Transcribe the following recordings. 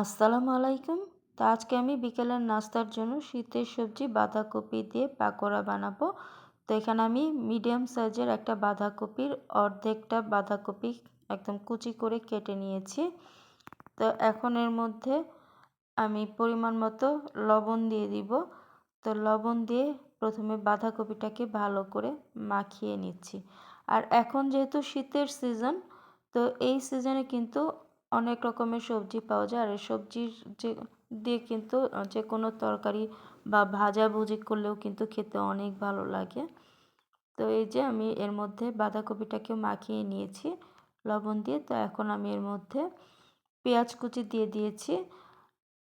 আসসালামু আলাইকুম। তো আজকে আমি বিকেলের নাস্তার জন্য শীতের সবজি বাঁধাকপি দিয়ে পাকোড়া বানাবো। তো এখানে আমি মিডিয়াম সাইজের একটা বাঁধাকপির অর্ধেকটা বাঁধাকপি একদম কুচি করে কেটে নিয়েছি। তো এখন এর মধ্যে আমি পরিমাণ মতো লবণ দিয়ে দিব। তো লবণ দিয়ে প্রথমে বাঁধাকপিটাকে ভালো করে মাখিয়ে নিচ্ছি। আর এখন যেহেতু শীতের সিজন, তো এই সিজনে কিন্তু অনেক রকমের সবজি পাওয়া যায়। আর এই সবজির যে, দিয়ে কিন্তু যে কোনো তরকারি বা ভাজাভুজি করলেও কিন্তু খেতে অনেক ভালো লাগে। তো এই যে, আমি এর মধ্যে বাঁধাকপিটাকে মাখিয়ে নিয়েছি, লবণ দিয়ে। তো এখন আমি এর মধ্যে পেঁয়াজ কুচি দিয়ে দিয়েছি।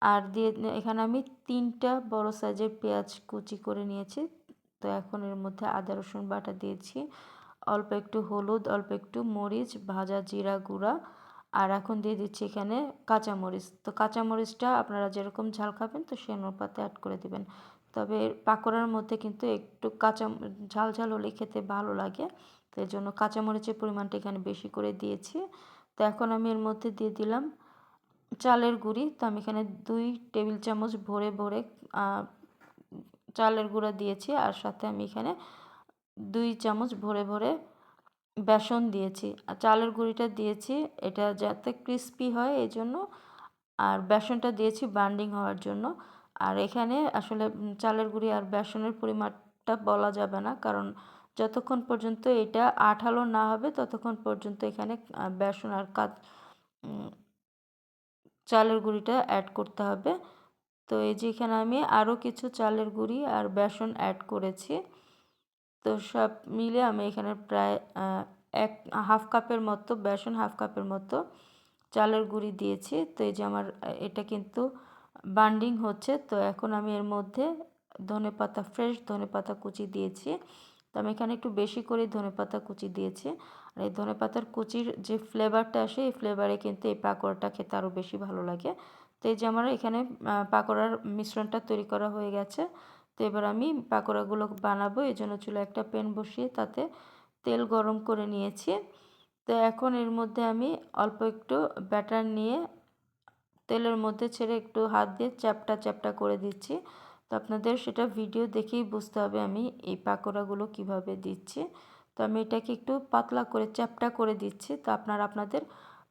আর দিয়ে, এখানে আমি তিনটা বড় সাইজের পেঁয়াজ কুচি করে নিয়েছি। তো এখন এর মধ্যে আদা, রসুন বাটা দিয়েছি। অল্প একটু হলুদ, অল্প একটু মরিচ, ভাজা জিরা গুঁড়া আর এখন দিয়ে দিচ্ছি এখানে কাঁচামরিচ। তো কাঁচামরিচটা আপনারা যেরকম ঝাল খাবেন, তো সেই অনুপাতে অ্যাড করে দিবেন। তবে পাকোড়ার মধ্যে কিন্তু একটু কাঁচা, ঝাল ঝাল হলে খেতে ভালো লাগে। তো এই জন্য কাঁচামরিচের পরিমাণটা এখানে বেশি করে দিয়েছি। তো এখন আমি এর মধ্যে দিয়ে দিলাম চালের গুঁড়ি। তো আমি এখানে দুই টেবিল চামচ ভরে ভরে চালের গুঁড়া দিয়েছি। আর সাথে আমি এখানে দুই চামচ ভরে ভরে বেসন দিয়েছি। আর চালের গুঁড়িটা দিয়েছি। এটা যাতে ক্রিস্পি হয় এই জন্য আর বেসনটা দিয়েছি বান্ডিং হওয়ার জন্য। আর এখানে আসলে চালের গুঁড়ি আর বেসনের পরিমাণটা বলা যাবে না। কারণ যতক্ষণ পর্যন্ত এটা আঠালো না হবে, ততক্ষণ পর্যন্ত এখানে বেসন আর কাজ চালের গুঁড়িটা অ্যাড করতে হবে। তো এই যে এখানে আমি আরও কিছু চালের গুঁড়ি আর বেসন অ্যাড করেছি। তো সব মিলে আমি এখানে প্রায় এক, হাফ কাপের মতো, বেসন হাফ কাপের মতো চালের গুঁড়ি দিয়েছি। তো এই যে আমার, এটা কিন্তু বান্ডিং হচ্ছে। তো এখন আমি এর মধ্যে ধনে পাতা, ফ্রেশ ধনে পাতা কুচি দিয়েছি। তো আমি এখানে একটু বেশি করে ধনে পাতা কুচি দিয়েছি। আর এই ধনে পাতার কুচির যে ফ্লেভারটা আসে, এই ফ্লেভারে কিন্তু এই পাকোড়াটা খেতে আরও বেশি ভালো লাগে। তো এই যে আমার এখানে পাকোড়ার মিশ্রণটা তৈরি করা হয়ে গেছে। তো এবার আমি পাকোড়াগুলো বানাবো, এই জন্য চুলে একটা প্যান বসিয়ে তাতে তেল গরম করে নিয়েছি। তো এখন এর মধ্যে আমি অল্প একটু ব্যাটার নিয়ে তেলের মধ্যে ছেড়ে একটু হাত দিয়ে চ্যাপটা চ্যাপটা করে দিচ্ছি। তো আপনাদের সেটা ভিডিও দেখেই বুঝতে হবে আমি এই পাকোড়াগুলো কীভাবে দিচ্ছি। তো আমি এটাকে একটু পাতলা করে চ্যাপটা করে দিচ্ছি। তো আপনারা আপনাদের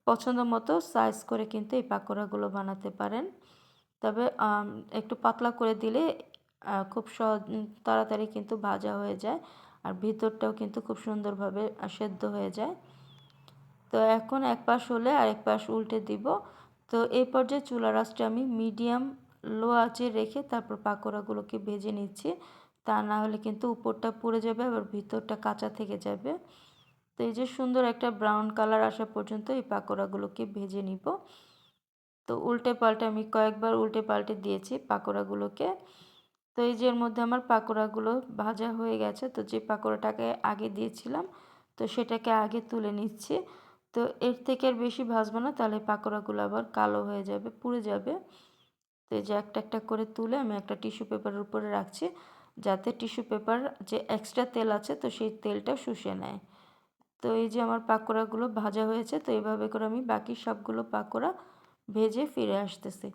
পছন্দ মতো সাইজ করে কিন্তু এই পাকোড়াগুলো বানাতে পারেন। তবে একটু পাতলা করে দিলে খুব সহজ তাড়াতাড়ি কিন্তু ভাজা হয়ে যায় আর ভিতরটাও কিন্তু খুব সুন্দরভাবে সেদ্ধ হয়ে যায়। তো এখন এক পাশ হলে আর এক পাশ উল্টে দিব। তো এই পর্যায়ে চুলা রাসটা আমি মিডিয়াম লো আঁচে রেখে তারপর পাকোড়াগুলোকে ভেজে নিচ্ছি। তা না হলে কিন্তু উপরটা পুড়ে যাবে, আবার ভিতরটা কাঁচা থেকে যাবে। তো এই যে সুন্দর একটা ব্রাউন কালার আসা পর্যন্ত এই পাকোড়াগুলোকে ভেজে নিব। তো উল্টে পাল্টে আমি কয়েকবার উল্টে পাল্টে দিয়েছি পাকোড়াগুলোকে। তো এই যে এর মধ্যে আমার পাকোড়াগুলো ভাজা হয়ে গেছে, তো যে পাকোড়াটাকে আগে দিয়েছিলাম, তো সেটাকে আগে তুলে নিচ্ছি। তো এর থেকে আর বেশি ভাজবো না, তাহলে পাকোড়াগুলো আবার কালো হয়ে যাবে, পুড়ে যাবে। তো এই যে একটা একটা করে তুলে আমি একটা টিস্যু পেপারের উপরে রাখছি, যাতে টিস্যু পেপার যে এক্সট্রা তেল আছে, তো সেই তেলটা শুষে নেয়। তো এই যে আমার পাকোড়াগুলো ভাজা হয়েছে, তো এইভাবে করে আমি বাকি সবগুলো পাকোড়া ভেজে ফিরে আসতেছি।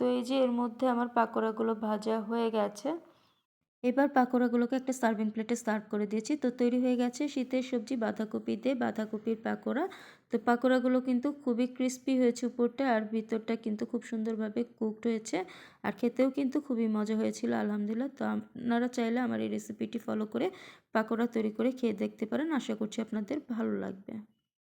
তো এই যে এর মধ্যে আমার পাকোড়াগুলো ভাজা হয়ে গেছে। এবার পাকোড়াগুলোকে একটা সার্ভিং প্লেটে সার্ভ করে দিয়েছি। তো তৈরি হয়ে গেছে শীতের সবজি বাঁধাকপি দিয়ে বাঁধাকপির পাকোড়া। তো পাকোড়াগুলো কিন্তু খুবই ক্রিস্পি হয়েছে উপরটা আর ভিতরটা কিন্তু খুব সুন্দরভাবে কুকড হয়েছে। আর খেতেও কিন্তু খুবই মজা হয়েছিল, আলহামদুলিল্লাহ। তো আপনারা চাইলে আমার এই রেসিপিটি ফলো করে পাকোড়া তৈরি করে খেয়ে দেখতে পারেন। আশা করছি আপনাদের ভালো লাগবে।